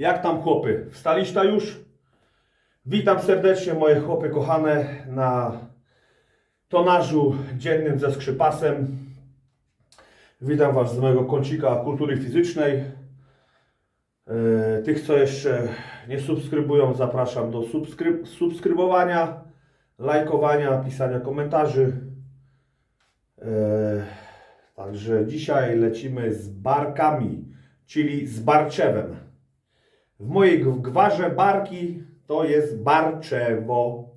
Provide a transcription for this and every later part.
Jak tam chłopy? Wstaliście już? Witam serdecznie moje chłopy kochane na tonażu dziennym ze skrzypasem. Witam Was z mojego kącika kultury fizycznej. E, Tych, co jeszcze nie subskrybują, zapraszam do subskryb- subskrybowania, lajkowania, pisania komentarzy. E, Także dzisiaj lecimy z barkami, czyli z barczewem. W mojej gwarze barki to jest barczewo.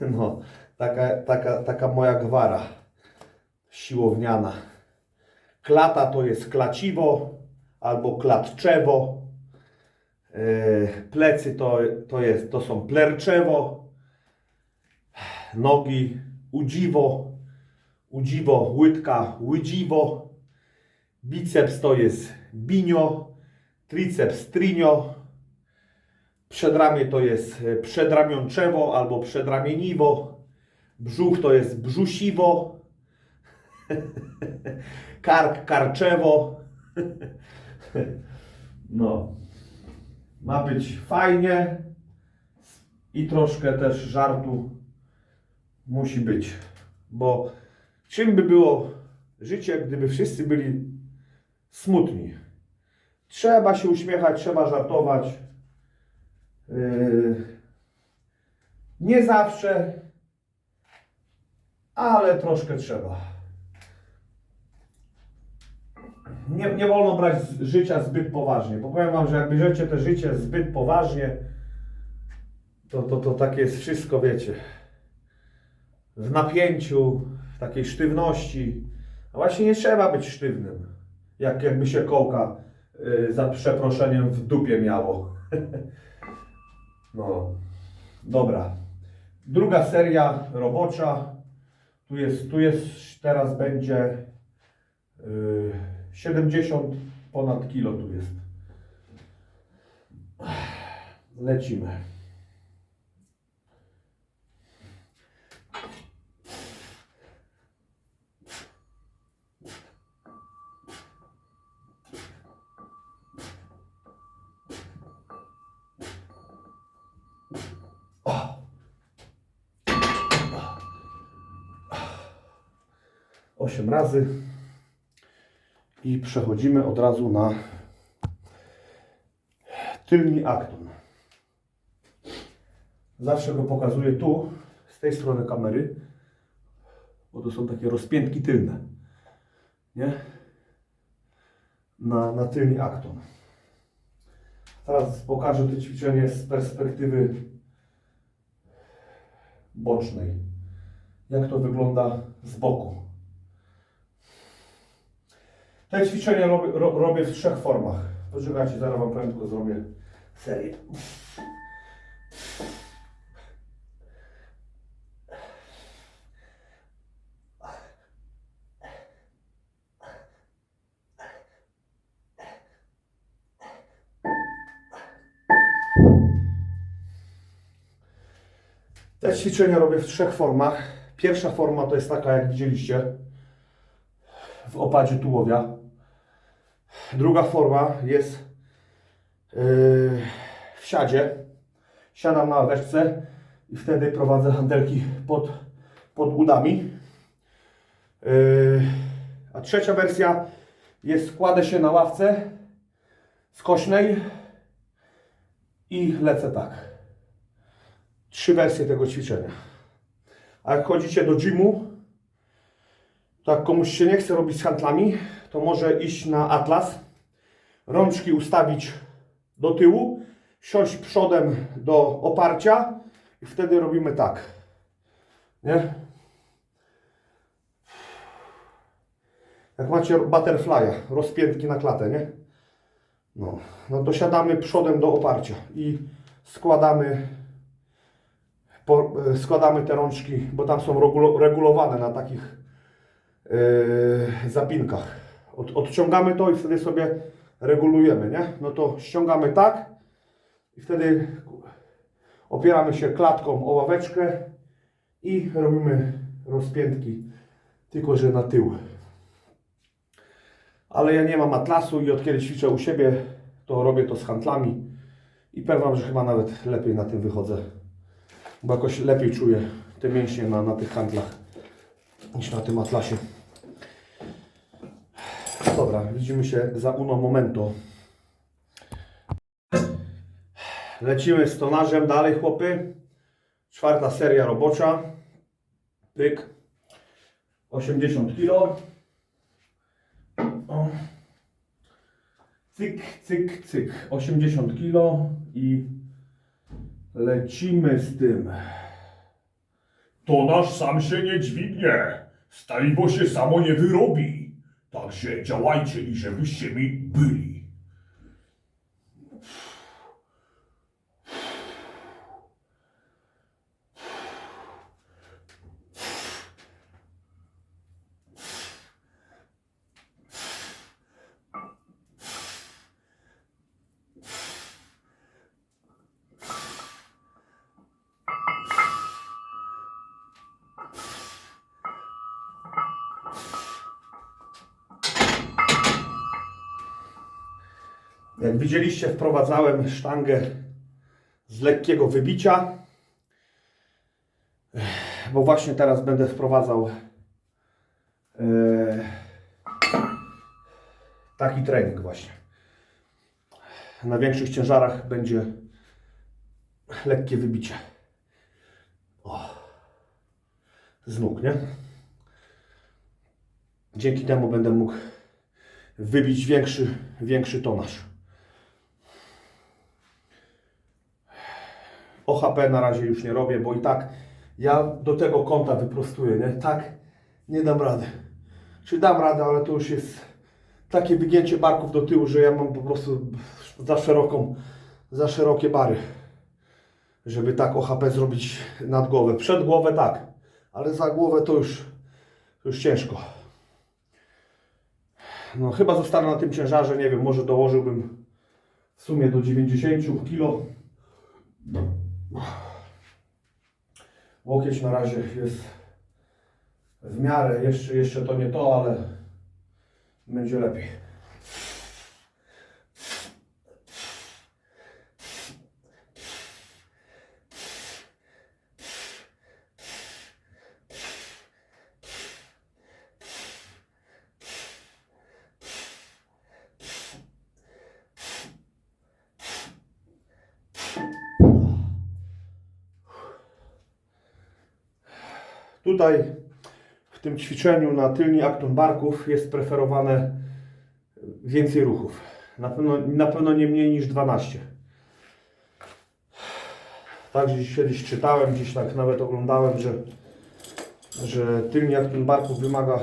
No, taka, taka, taka moja gwara siłowniana. Klata to jest klaciwo albo klatczewo. E, Plecy to, to, jest, to są plerczewo. Nogi udziwo. Udziwo, łydka, łydziwo. Biceps to jest binio. Triceps trinio. Przedramię to jest e, przedramionczewo albo przedramieniwo. Brzuch to jest brzusiwo. Kark karczewo. No. Ma być fajnie i troszkę też żartu musi być. Bo czym by było życie, gdyby wszyscy byli smutni? Trzeba się uśmiechać, trzeba żartować. Yy, nie zawsze, ale troszkę trzeba. Nie, nie wolno brać życia zbyt poważnie. Bo powiem Wam, że jak bierzecie te życie zbyt poważnie, to, to, to takie jest wszystko, wiecie, w napięciu, w takiej sztywności. A właśnie nie trzeba być sztywnym, jak jakby się kołka za przeproszeniem w dupie miało. no, dobra. Druga seria robocza. Tu jest, tu jest teraz będzie y, 70 ponad kilo tu jest. Lecimy. Osiem razy. I przechodzimy od razu na tylni akton. Zawsze go pokazuję tu, z tej strony kamery, bo to są takie rozpiętki tylne. Nie? Na, na tylni akton. Teraz pokażę to ćwiczenie z perspektywy bocznej. Jak to wygląda z boku. Te ćwiczenia robię, ro, robię w trzech formach. Poczekajcie, zaraz Wam prędko zrobię serię. Te ćwiczenia robię w trzech formach. Pierwsza forma to jest taka, jak widzieliście, w opadzie tułowia. Druga forma jest yy, w siadzie. Siadam na ławeczce i wtedy prowadzę handelki pod, pod udami. Yy, a trzecia wersja jest kładę się na ławce skośnej i lecę tak. Trzy wersje tego ćwiczenia. A jak chodzicie do gymu, to jak komuś się nie chce robić z handlami, to może iść na atlas, rączki ustawić do tyłu, siąść przodem do oparcia i wtedy robimy tak. Nie? Jak macie butterfly'a, rozpiętki na klatę, nie? No, no przodem do oparcia i składamy po, e, składamy te rączki, bo tam są regulo, regulowane na takich yy, zapinkach. Od, odciągamy to i wtedy sobie regulujemy, nie? No to ściągamy tak i wtedy opieramy się klatką o ławeczkę i robimy rozpiętki, tylko że na tył. Ale ja nie mam atlasu i od kiedy ćwiczę u siebie, to robię to z handlami i Wam, że chyba nawet lepiej na tym wychodzę, bo jakoś lepiej czuję te mięśnie na, na tych handlach niż na tym atlasie. Widzimy się za uno momento. Lecimy z tonażem dalej, chłopy. Czwarta seria robocza. Pyk. 80 kg. O. Cyk, cyk, cyk. 80 kg i lecimy z tym. To nasz sam się nie dźwignie. Staliwo się samo nie wyrobi. Także działajcie i żebyście mi byli. Jak widzieliście, wprowadzałem sztangę z lekkiego wybicia. Bo właśnie teraz będę wprowadzał e, taki trening właśnie. Na większych ciężarach będzie lekkie wybicie. O. Z nóg, nie? Dzięki temu będę mógł wybić większy, większy tonaż. OHP na razie już nie robię, bo i tak ja do tego kąta wyprostuję, nie? Tak nie dam rady. Czy dam radę, ale to już jest takie wygięcie barków do tyłu, że ja mam po prostu za szeroką, za szerokie bary, żeby tak OHP zrobić nad głowę. Przed głowę tak, ale za głowę to już, to już ciężko. No chyba zostanę na tym ciężarze, nie wiem, może dołożyłbym w sumie do 90 kg. Łokieć na razie jest w miarę, jeszcze, jeszcze to nie to, ale będzie lepiej. Tutaj w tym ćwiczeniu na tylni akton barków jest preferowane więcej ruchów. Na pewno, na pewno nie mniej niż 12. Tak gdzieś kiedyś czytałem, gdzieś tak nawet oglądałem, że, że tylni akton barków wymaga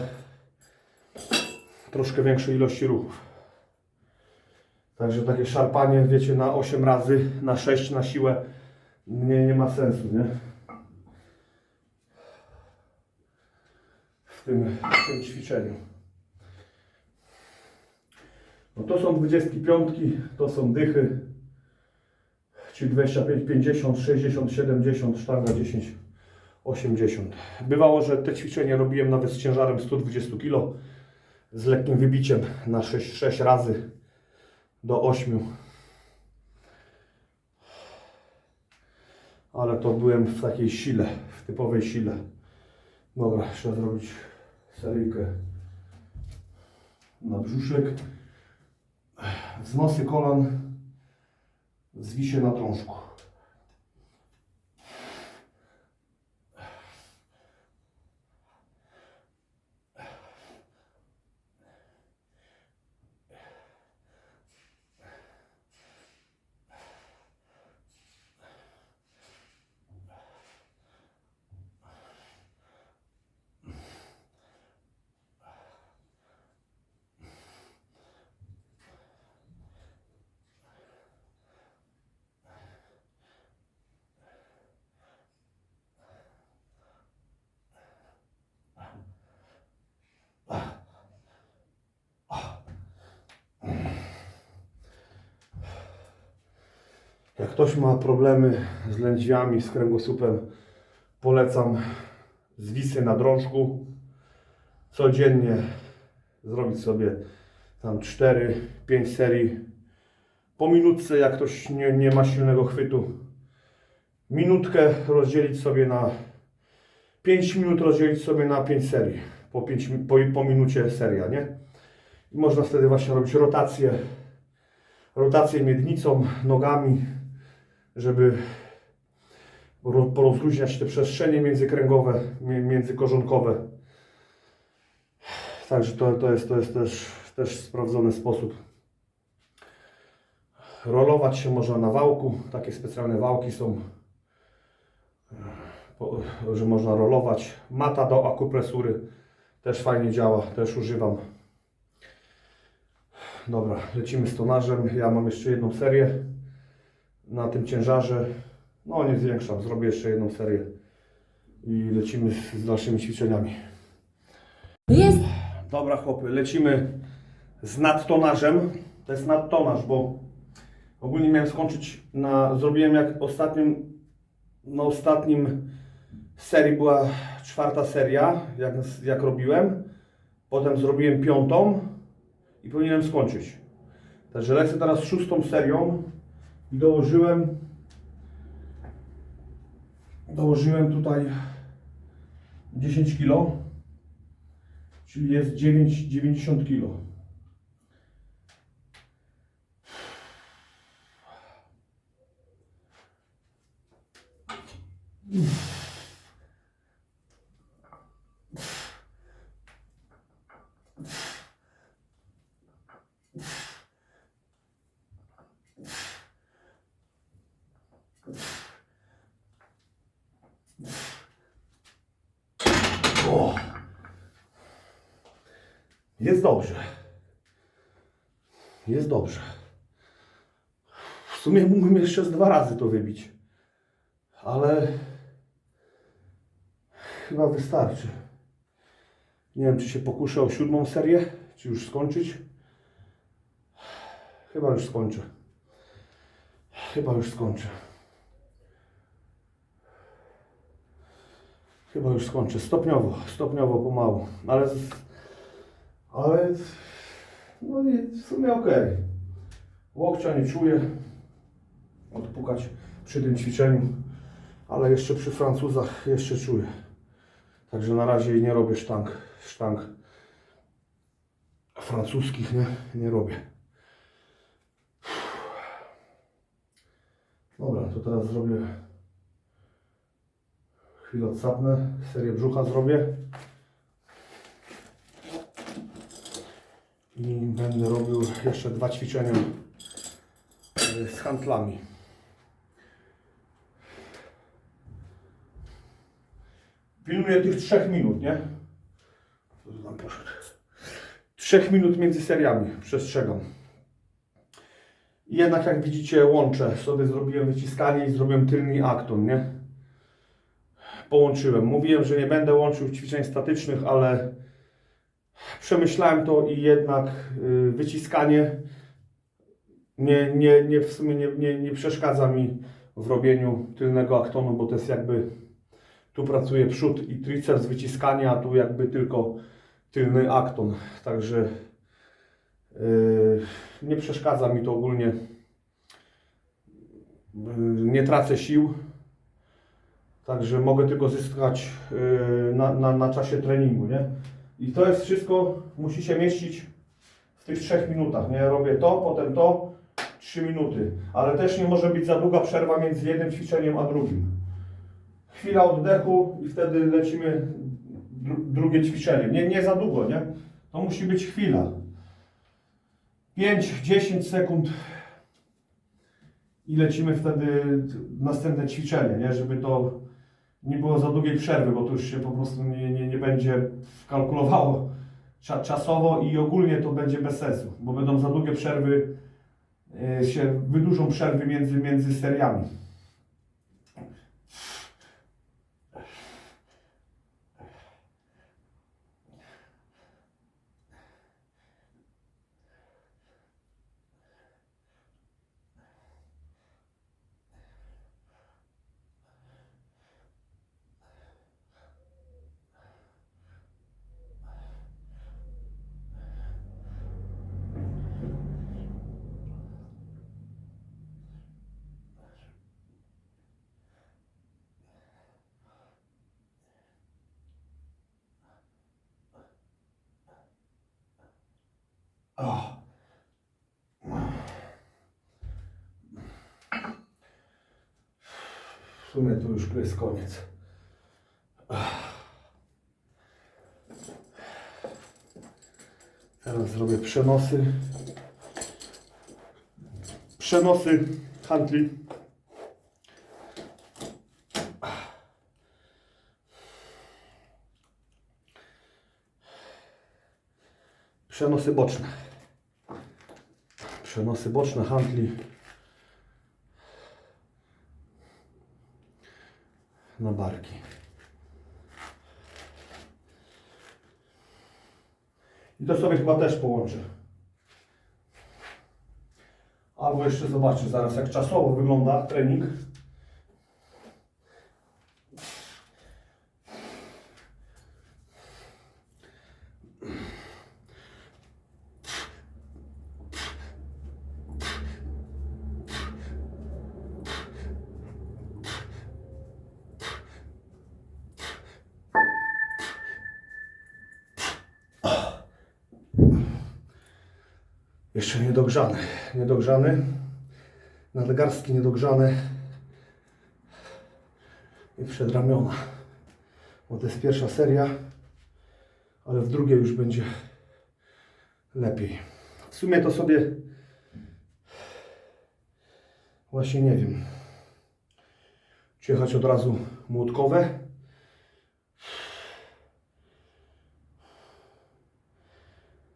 troszkę większej ilości ruchów. Także takie szarpanie, wiecie, na 8 razy, na 6 na siłę nie, nie ma sensu, nie? W tym, w tym ćwiczeniu. No to są 25, to są dychy, czyli 25, 50, 60, 70, sztanga 10, 80. Bywało, że te ćwiczenia robiłem nawet z ciężarem 120 kg, z lekkim wybiciem na 6, 6 razy do 8. Ale to byłem w takiej sile, w typowej sile. Dobra, trzeba zrobić seryjkę na brzuszek. Wznosy kolan zwisie na drążku. Jak ktoś ma problemy z lędźwiami, z kręgosłupem, polecam zwisy na drążku. Codziennie zrobić sobie tam 4-5 serii po minutce, jak ktoś nie, nie ma silnego chwytu, minutkę rozdzielić sobie na 5 minut, rozdzielić sobie na 5 serii. Po, 5, mi- po, po minucie seria, nie? I można wtedy właśnie robić rotację, rotację miednicą, nogami, żeby ro- porozluźniać te przestrzenie międzykręgowe, mi- międzykorzonkowe. Także to, to, jest, to jest też, też sprawdzony sposób. Rolować się można na wałku. Takie specjalne wałki są, e, że można rolować. Mata do akupresury też fajnie działa, też używam. Dobra, lecimy z tonażem. Ja mam jeszcze jedną serię na tym ciężarze. No nie zwiększam, zrobię jeszcze jedną serię i lecimy z, z dalszymi ćwiczeniami. Jest Dobra chłopy, lecimy z nadtonażem. To jest nadtonaż, bo ogólnie miałem skończyć na... Zrobiłem jak ostatnim... Na ostatnim serii była czwarta seria, jak, jak robiłem. Potem zrobiłem piątą i powinienem skończyć. Także lecę teraz szóstą serią i dołożyłem dołożyłem tutaj 10 kg czyli jest 9, 90 kg. O! Jest dobrze. Jest dobrze. W sumie mógłbym jeszcze z dwa razy to wybić. Ale chyba wystarczy. Nie wiem, czy się pokuszę o siódmą serię, czy już skończyć. Chyba już skończę. Chyba już skończę. Chyba już skończę. Stopniowo, stopniowo, pomału. Ale ale no nie, w sumie okej. Łokcia nie czuję. Odpukać przy tym ćwiczeniu. Ale jeszcze przy Francuzach jeszcze czuję. Także na razie nie robię sztang, sztang francuskich, nie, nie robię. Dobra, to teraz zrobię chwilę odsapnę, serię brzucha zrobię. I będę robił jeszcze dwa ćwiczenia e, z handlami. Pilnuję tych trzech minut, nie? Tam poszedł? Trzech minut między seriami, przestrzegam. I jednak jak widzicie łączę, sobie zrobiłem wyciskanie i zrobiłem tylny akton, nie? Połączyłem. Mówiłem, że nie będę łączył ćwiczeń statycznych, ale przemyślałem to i jednak y, wyciskanie nie, nie, nie, w sumie nie, nie, nie przeszkadza mi w robieniu tylnego aktonu, bo to jest jakby tu pracuje przód i triceps wyciskania, a tu jakby tylko tylny akton. Także y, nie przeszkadza mi to ogólnie. Y, nie tracę sił. Także mogę tylko zyskać y, na, na, na czasie treningu, nie? I to jest wszystko, musi się mieścić w tych trzech minutach, nie? Robię to, potem to, trzy minuty. Ale też nie może być za długa przerwa między jednym ćwiczeniem a drugim. Chwila oddechu i wtedy lecimy dru drugie ćwiczenie. Nie, nie za długo, nie? To musi być chwila. 5-10 sekund i lecimy wtedy następne ćwiczenie, nie? Żeby to nie było za długiej przerwy, bo to już się po prostu nie, nie, nie będzie kalkulowało cza, czasowo i ogólnie to będzie bez sensu, bo będą za długie przerwy, e, się wydłużą przerwy między, między seriami. O. W sumie to już jest koniec. Teraz zrobię przenosy. Przenosy handli. Przenosy boczne. Przenosy boczne handli. Na barki. I to sobie chyba też połączę. Albo jeszcze zobaczę zaraz, jak czasowo wygląda trening. Jeszcze niedogrzany. Nadgarstki niedogrzane. I przedramiona. Bo to jest pierwsza seria, ale w drugiej już będzie lepiej. W sumie to sobie właśnie nie wiem. Czy jechać od razu młotkowe?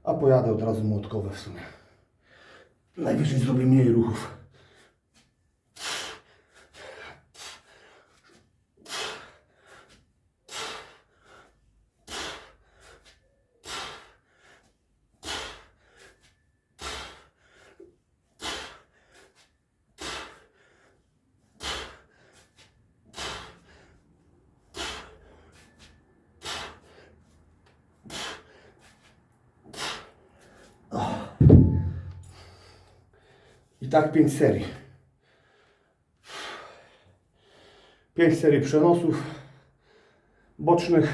A pojadę od razu młotkowe w sumie. Najwyżej zrobię mniej ruchów. I tak 5 serii. 5 serii przenosów bocznych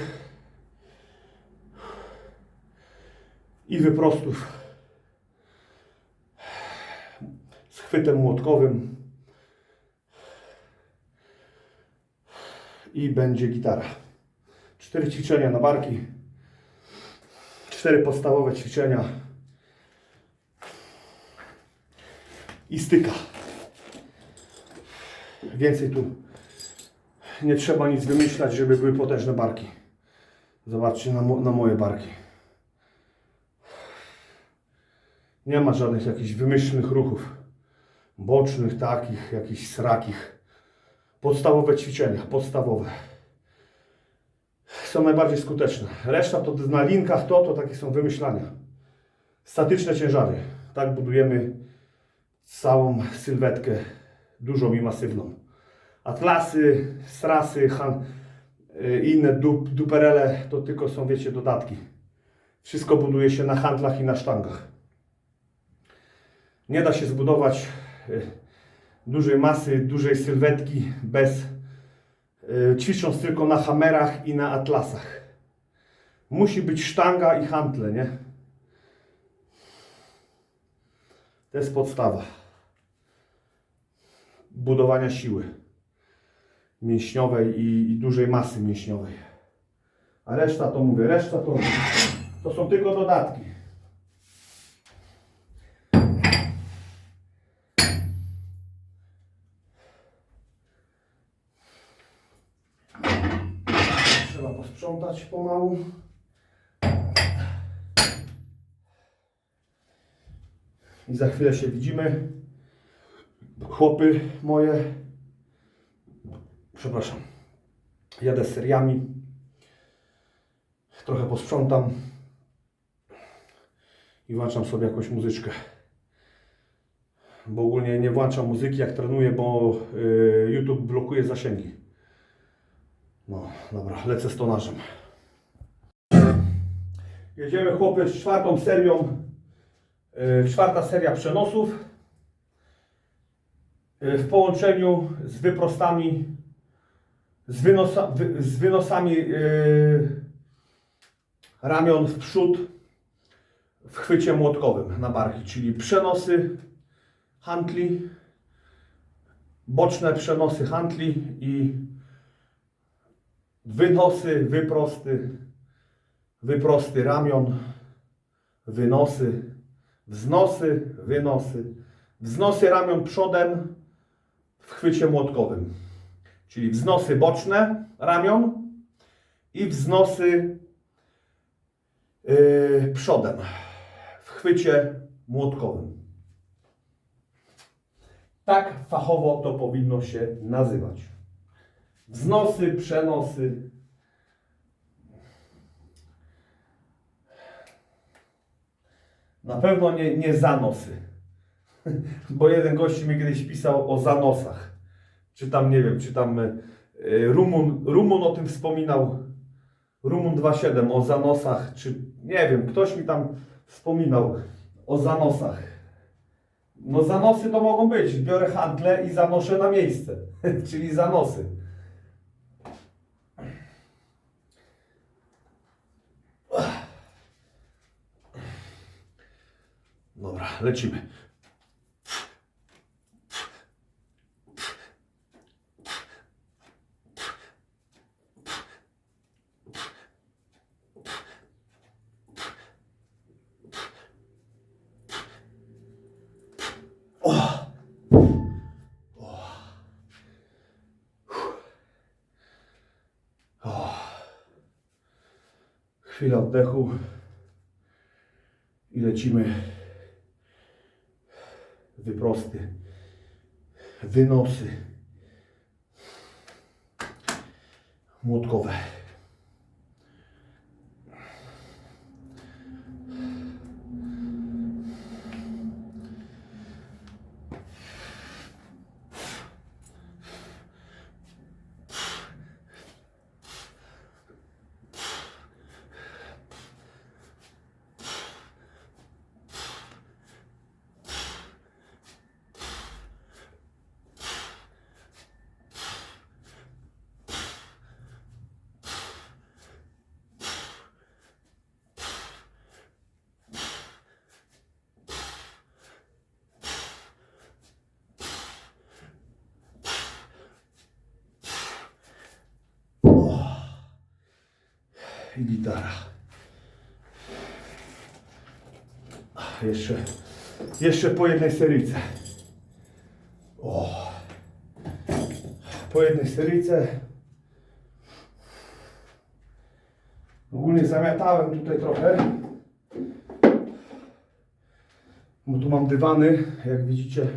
i wyprostów z chwytem młotkowym i będzie gitara. Cztery ćwiczenia na barki, cztery podstawowe ćwiczenia i styka. Więcej tu nie trzeba nic wymyślać, żeby były potężne barki. Zobaczcie na, mo na moje barki. Nie ma żadnych jakichś wymyślnych ruchów. Bocznych, takich, jakichś srakich. Podstawowe ćwiczenia, podstawowe. Są najbardziej skuteczne. Reszta to na linkach, to, to takie są wymyślania. Statyczne ciężary. Tak budujemy całą sylwetkę dużą i masywną. Atlasy, strasy, han, y, inne dup, duperele to tylko są, wiecie, dodatki. Wszystko buduje się na handlach i na sztangach. Nie da się zbudować y, dużej masy, dużej sylwetki bez y, ćwicząc tylko na hamerach i na atlasach. Musi być sztanga i handle, nie? To jest podstawa budowania siły mięśniowej i, i dużej masy mięśniowej. A reszta to mówię, reszta to, to są tylko dodatki. Trzeba posprzątać pomału. I za chwilę się widzimy. Chłopy moje. Przepraszam. Jadę z seriami. Trochę posprzątam. I włączam sobie jakąś muzyczkę. Bo ogólnie nie włączam muzyki jak trenuję, bo y, YouTube blokuje zasięgi. No, dobra, lecę z tonarzem. Jedziemy chłopy z czwartą serią. Y, czwarta seria przenosów. Y, w połączeniu z wyprostami, z, wynosa, wy, z wynosami y, ramion w przód, w chwycie młotkowym na barki, czyli przenosy handli, boczne przenosy handli i wynosy, wyprosty, wyprosty ramion, wynosy, wznosy, wynosy, wznosy ramion przodem w chwycie młotkowym, czyli wznosy boczne ramion i wznosy yy, przodem w chwycie młotkowym. Tak fachowo to powinno się nazywać. Wznosy, przenosy. Na pewno nie, nie zanosy. Bo jeden gość mi kiedyś pisał o zanosach. Czy tam, nie wiem, czy tam y, Rumun, Rumun o tym wspominał. Rumun 2.7 o zanosach, czy nie wiem, ktoś mi tam wspominał o zanosach. No zanosy to mogą być. Biorę handlę i zanoszę na miejsce, czyli zanosy. Dobra, lecimy. Chwila oddechu i lecimy. Wyprosty, wynosy, młotkowe. I gitara. Jeszcze, jeszcze po jednej seryjce. O. Po jednej seryjce. Ogólnie zamiatałem tutaj trochę. Bo tu mam dywany, jak widzicie.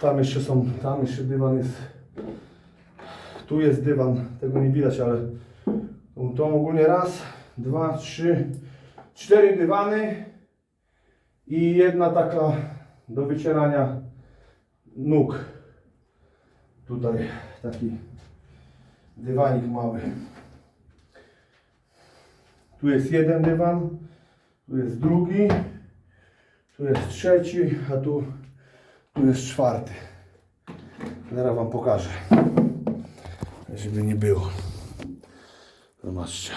Tam jeszcze są, tam jeszcze dywan jest. Tu jest dywan, tego nie widać, ale to ogólnie raz, dwa, trzy, cztery dywany i jedna taka do wycierania nóg. Tutaj taki dywanik mały. Tu jest jeden dywan, tu jest drugi, tu jest trzeci, a tu, tu jest czwarty. Zaraz Wam pokażę, żeby nie było. Zobaczcie.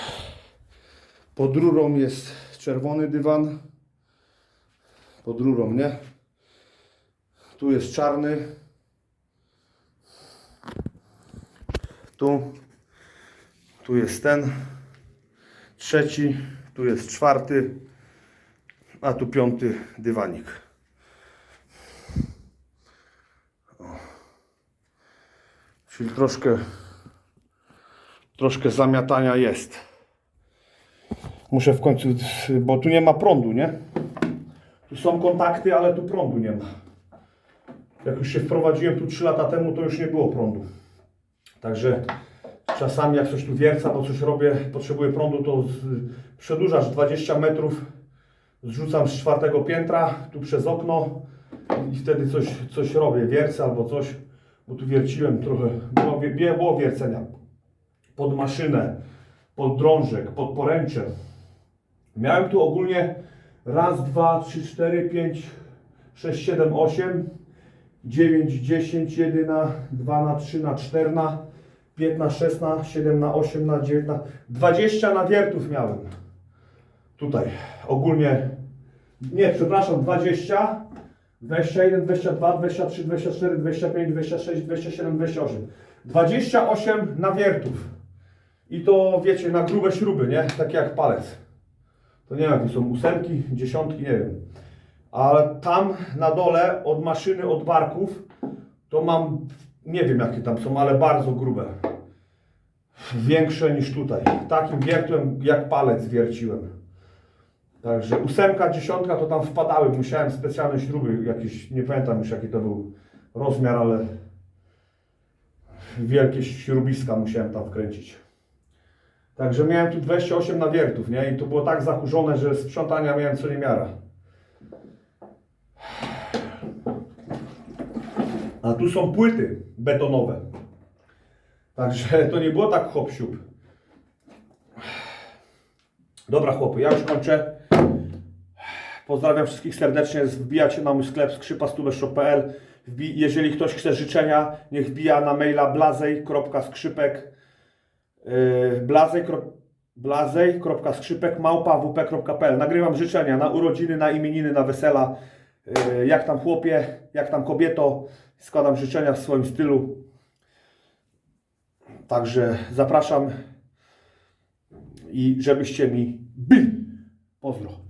Pod rurą jest czerwony dywan. Pod rurą, nie? Tu jest czarny. Tu. Tu jest ten. Trzeci. Tu jest czwarty. A tu piąty dywanik. O. Czyli troszkę troszkę zamiatania jest. Muszę w końcu, bo tu nie ma prądu, nie? Tu są kontakty, ale tu prądu nie ma. Jak już się wprowadziłem tu 3 lata temu, to już nie było prądu. Także czasami jak coś tu wierca, bo coś robię, potrzebuję prądu, to przedłużasz 20 metrów, zrzucam z czwartego piętra, tu przez okno i wtedy coś, coś robię, wiercę albo coś, bo tu wierciłem trochę, było, było wiercenia pod maszynę, pod drążek, pod poręcze. Miałem tu ogólnie raz, dwa, trzy, cztery, pięć, sześć, siedem, osiem, dziewięć, dziesięć, jeden na, dwa na, trzy na, cztery na, pięć na, sześć na, siedem na, osiem na, dziewięć na, dwadzieścia nawiertów miałem. Tutaj. ogólnie, nie, przepraszam, 20, 21, 22, 23, 24, 25, 26, 27, 28. 28 nawiertów. I to wiecie, na grube śruby, nie? Takie jak palec. To nie wiem, jakie są ósemki, dziesiątki, nie wiem. Ale tam na dole od maszyny, od barków, to mam, nie wiem jakie tam są, ale bardzo grube. Większe niż tutaj. Takim wiertłem jak palec wierciłem. Także ósemka, dziesiątka to tam wpadały. Musiałem specjalne śruby jakieś, nie pamiętam już jaki to był rozmiar, ale wielkie śrubiska musiałem tam wkręcić. Także miałem tu 28 nawiertów, nie? I to było tak zakurzone, że sprzątania miałem co niemiara. A tu są płyty betonowe. Także to nie było tak hop siup. Dobra chłopy, ja już kończę. Pozdrawiam wszystkich serdecznie. Wbijajcie na mój sklep skrzypastube.pl Wbi- Jeżeli ktoś chce życzenia, niech wbija na maila blazej.skrzypek yy, blazej, Nagrywam życzenia na urodziny, na imieniny, na wesela. Yy, Jak tam chłopie, jak tam kobieto. Składam życzenia w swoim stylu. Także zapraszam i żebyście mi byli. Pozdro.